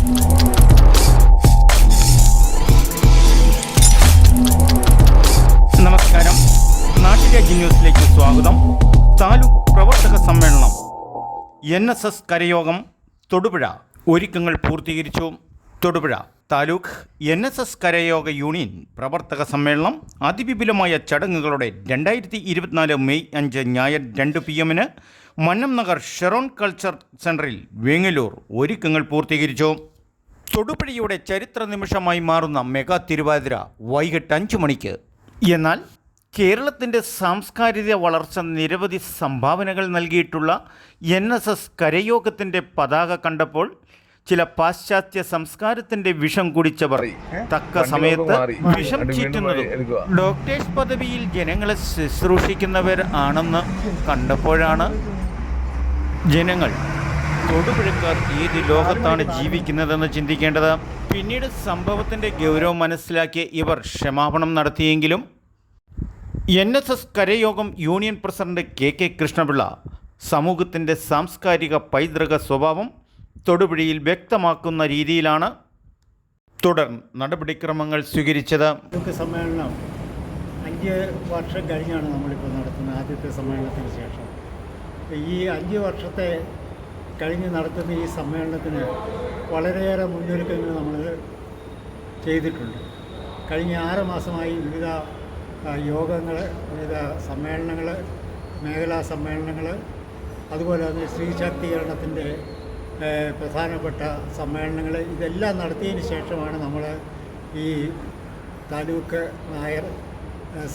നമസ്കാരം. നാട്ടുരാജ്യ ന്യൂസിലേക്ക് സ്വാഗതം. താലൂക്ക് പ്രവർത്തക സമ്മേളനം എൻ എസ് എസ് കരയോഗം തൊടുപുഴ. ഒരുക്കങ്ങൾ പൂർത്തീകരിച്ചു. Thodupuzha. Taluk N S S കരയോഗ union പ്രവർത്തക സമ്മേളനം അതിവിപുലമായ ചടങ്ങുകളോടെ രണ്ടായിരത്തി ഇരുപത്തിനാല് മെയ് അഞ്ച് ഞായർ രണ്ട് പി എമ്മിന് മന്നം നഗർ ഷെറോൺ കൾച്ചർ സെന്ററിൽ വേങ്ങലൂർ ഒരുക്കങ്ങൾ പൂർത്തീകരിച്ചു. തൊടുപുഴയുടെ ചരിത്ര നിമിഷമായി മാറുന്ന മെഗാ തിരുവാതിര വൈകിട്ട് അഞ്ചു മണിക്ക്. എന്നാൽ കേരളത്തിന്റെ സാംസ്കാരിക വളർച്ച നിരവധി സംഭാവനകൾ നൽകിയിട്ടുള്ള എൻ എസ് എസ് കരയോഗത്തിന്റെ പതാക കണ്ടപ്പോൾ ചില പാശ്ചാത്യ സംസ്കാരത്തിന്റെ വിഷം കുടിച്ചവർ തക്ക സമയത്ത് വിഷം ചീറ്റുന്നതും ഡോക്ടേഴ്സ് പദവിയിൽ ജനങ്ങളെ ശുശ്രൂഷിക്കുന്നവർ ആണെന്ന് കണ്ടപ്പോഴാണ് ജനങ്ങൾ തൊടുപുഴക്കാർ ഏത് ലോകത്താണ് ജീവിക്കുന്നതെന്ന് ചിന്തിക്കേണ്ടത്? പിന്നീട് സംഭവത്തിന്റെ ഗൗരവം മനസ്സിലാക്കിയ ഇവർ ക്ഷമാപണം നടത്തിയെങ്കിലും N S S കരയോഗം union president K K Krishnapillai സമൂഹത്തിന്റെ സാംസ്കാരിക പൈതൃക സ്വഭാവം തൊടുപുഴയിൽ വ്യക്തമാക്കുന്ന രീതിയിലാണ് തുടർ നടപടിക്രമങ്ങൾ സ്വീകരിച്ചത്. സമ്മേളനം അഞ്ച് വർഷം കഴിഞ്ഞാണ് നമ്മളിപ്പോൾ നടത്തുന്നത് ആദ്യത്തെ സമ്മേളനത്തിന് ശേഷം. ഈ അഞ്ച് വർഷത്തെ കഴിഞ്ഞ് നടത്തുന്ന ഈ സമ്മേളനത്തിന് വളരെയേറെ മുന്നൊരുക്കങ്ങൾ നമ്മൾ ചെയ്തിട്ടുണ്ട്. കഴിഞ്ഞ ആറ് മാസമായി വിവിധ യോഗങ്ങൾ വിവിധ സമ്മേളനങ്ങൾ മേഖലാ സമ്മേളനങ്ങൾ അതുപോലെ തന്നെ സ്ത്രീ ശാക്തീകരണത്തിന്റെ പ്രധാനപ്പെട്ട സമ്മേളനങ്ങൾ ഇതെല്ലാം നടത്തിയതിന് ശേഷമാണ് നമ്മൾ ഈ താലൂക്ക് നായർ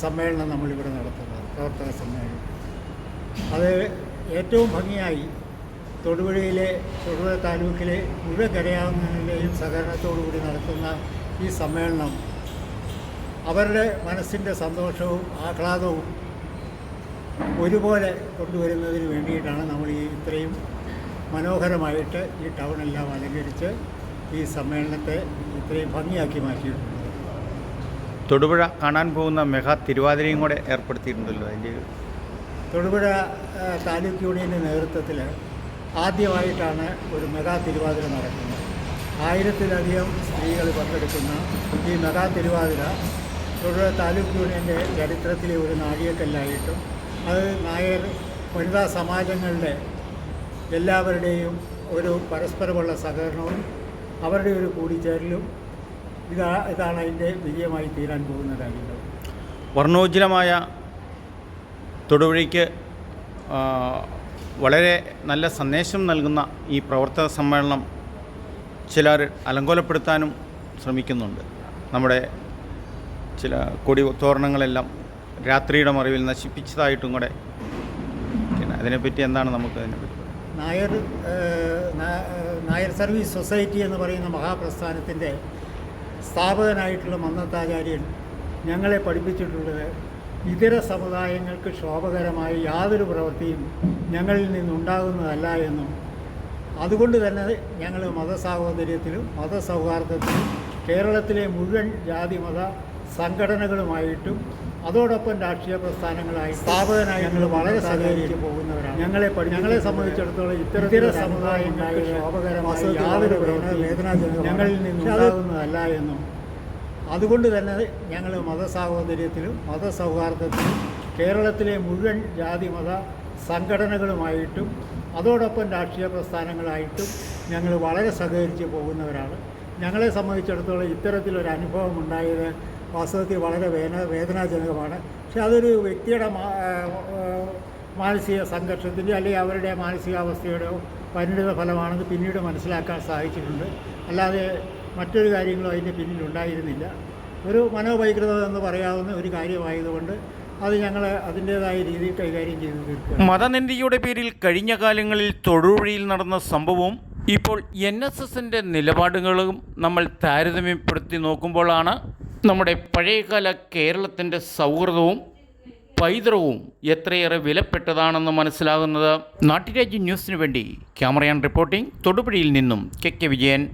സമ്മേളനം നമ്മളിവിടെ നടത്തുന്നത് പ്രവർത്തക സമ്മേളനം. അത് ഏറ്റവും ഭംഗിയായി തൊടുപുഴയിലെ തൊടുപുഴ താലൂക്കിലെ മുഴുവൻ കരയാവുന്നതിന്റെയും സഹകരണത്തോടുകൂടി നടത്തുന്ന ഈ സമ്മേളനം അവരുടെ മനസ്സിന്റെ സന്തോഷവും ആഹ്ലാദവും ഒരുപോലെ കൊണ്ടുവരുന്നതിന് വേണ്ടിയിട്ടാണ് നമ്മൾ ഈ ഇത്രയും മനോഹരമായിട്ട് ഈ ടൗൺ എല്ലാം അലങ്കരിച്ച് ഈ സമ്മേളനത്തെ ഇത്രയും ഭംഗിയാക്കി മാറ്റിയിട്ടുണ്ട്. തൊടുപുഴ കാണാൻ പോകുന്ന മെഗാ തിരുവാതിരയും കൂടെ ഏർപ്പെടുത്തിയിട്ടുണ്ടല്ലോ അതിന്റെ തൊടുപുഴ താലൂക്ക് യൂണിയന്റെ നേതൃത്വത്തിൽ ആദ്യമായിട്ടാണ് ഒരു മെഗാ തിരുവാതിര നടക്കുന്നത്. ആയിരത്തിലധികം സ്ത്രീകൾ പങ്കെടുക്കുന്ന ഈ മെഗാ തിരുവാതിര തൊടുപുഴ താലൂക്ക് യൂണിയന്റെ ചരിത്രത്തിലെ ഒരു നാഴികക്കല്ലായിട്ടും അത് നായർ വനിതാ സമാജങ്ങളുടെ എല്ലാവരുടെയും ഒരു പരസ്പരമുള്ള സഹകരണവും അവരുടെ ഒരു കൂടിച്ചേരലും ഇതാ ഇതാണ് അതിന്റെ വിജയമായി തീരാൻ പോകുന്ന കാര്യങ്ങൾ. വർണോജ്ജലമായ തൊടുപുഴയ്ക്ക് വളരെ നല്ല സന്ദേശം നൽകുന്ന ഈ പ്രവർത്തക സമ്മേളനം ചിലർ അലങ്കോലപ്പെടുത്താനും ശ്രമിക്കുന്നുണ്ട്. നമ്മുടെ ചില കൊടി തോരണങ്ങളെല്ലാം രാത്രിയുടെ മറിവിൽ നശിപ്പിച്ചതായിട്ടും കൂടെ അതിനെപ്പറ്റി എന്താണ് നമുക്ക് അതിനെപ്പറ്റി നായർ നായർ സർവീസ് സൊസൈറ്റി എന്ന് പറയുന്ന മഹാപ്രസ്ഥാനത്തിന്റെ സ്ഥാപകനായിട്ടുള്ള മന്നത്താചാര്യൻ ഞങ്ങളെ പഠിപ്പിച്ചിട്ടുള്ളത് ഇതര സമുദായങ്ങൾക്ക് ശോഭകരമായ യാതൊരു പ്രവൃത്തിയും ഞങ്ങളിൽ നിന്നുണ്ടാകുന്നതല്ല എന്നും അതുകൊണ്ട് തന്നെ ഞങ്ങൾ മതസാഹോദര്യത്തിലും മതസൗഹാർദ്ദത്തിലും കേരളത്തിലെ മുഴുവൻ ജാതി മത സംഘടനകളുമായിട്ടും അതോടൊപ്പം രാഷ്ട്രീയ പ്രസ്ഥാനങ്ങളായി സ്ഥാപകനായി ഞങ്ങൾ വളരെ സഹകരിച്ച് പോകുന്നവരാണ്. ഞങ്ങളെ ഞങ്ങളെ സംബന്ധിച്ചിടത്തോളം ഇത്തരത്തിലെ സമുദായങ്ങൾക്ക് ശോഭകരമായ യാതൊരു വേദനാജനകം ഞങ്ങളിൽ നിന്നുണ്ടാകുന്നതല്ല എന്നും. അതുകൊണ്ട് തന്നെ ഞങ്ങൾ മതസാഹോദര്യത്തിലും മതസൗഹാർദ്ദത്തിലും കേരളത്തിലെ മുഴുവൻ ജാതി മത സംഘടനകളുമായിട്ടും അതോടൊപ്പം രാഷ്ട്രീയ പ്രസ്ഥാനങ്ങളായിട്ടും ഞങ്ങൾ വളരെ സഹകരിച്ച് പോകുന്നവരാണ്. ഞങ്ങളെ സംബന്ധിച്ചിടത്തോളം ഇത്തരത്തിലൊരു അനുഭവം ഉണ്ടായത് വാസ്തവത്തിൽ വളരെ വേദന വേദനാജനകമാണ്. പക്ഷെ അതൊരു വ്യക്തിയുടെ മാനസിക സംഘർഷത്തിന്റെ അല്ലെങ്കിൽ അവരുടെ മാനസികാവസ്ഥയുടെയോ പരിണിത ഫലമാണെന്ന് പിന്നീട് മനസ്സിലാക്കാൻ സാധിച്ചിട്ടുണ്ട്. അല്ലാതെ മറ്റൊരു കാര്യങ്ങളും അതിന്റെ പിന്നിലുണ്ടായിരുന്നില്ല ഒരു മനോവൈകൃതം എന്ന് പറയാവുന്ന ഒരു കാര്യമായതുകൊണ്ട് അത് ഞങ്ങൾ അതിന്റേതായ രീതിയിൽ കൈകാര്യം ചെയ്തു തീർക്കും മതനിന്ദയുടെ പേരിൽ കഴിഞ്ഞ കാലങ്ങളിൽ തൊടുപുഴയിൽ നടന്ന സംഭവവും ഇപ്പോൾ എൻ എസ് എസിന്റെ നിലപാടുകളും നമ്മൾ താരതമ്യപ്പെടുത്തി നോക്കുമ്പോഴാണ് നമ്മുടെ പഴയകാല കേരളത്തിന്റെ സൗഹൃദവും പൈതൃകവും എത്രയേറെ വിലപ്പെട്ടതാണെന്ന് മനസ്സിലാകുന്നത്. നാട്ടുരാജ്യ ന്യൂസിനു വേണ്ടി ക്യാമറയാൻ റിപ്പോർട്ടിംഗ്. തൊടുപുഴയിൽ നിന്നും കെ കെ വിജയൻ.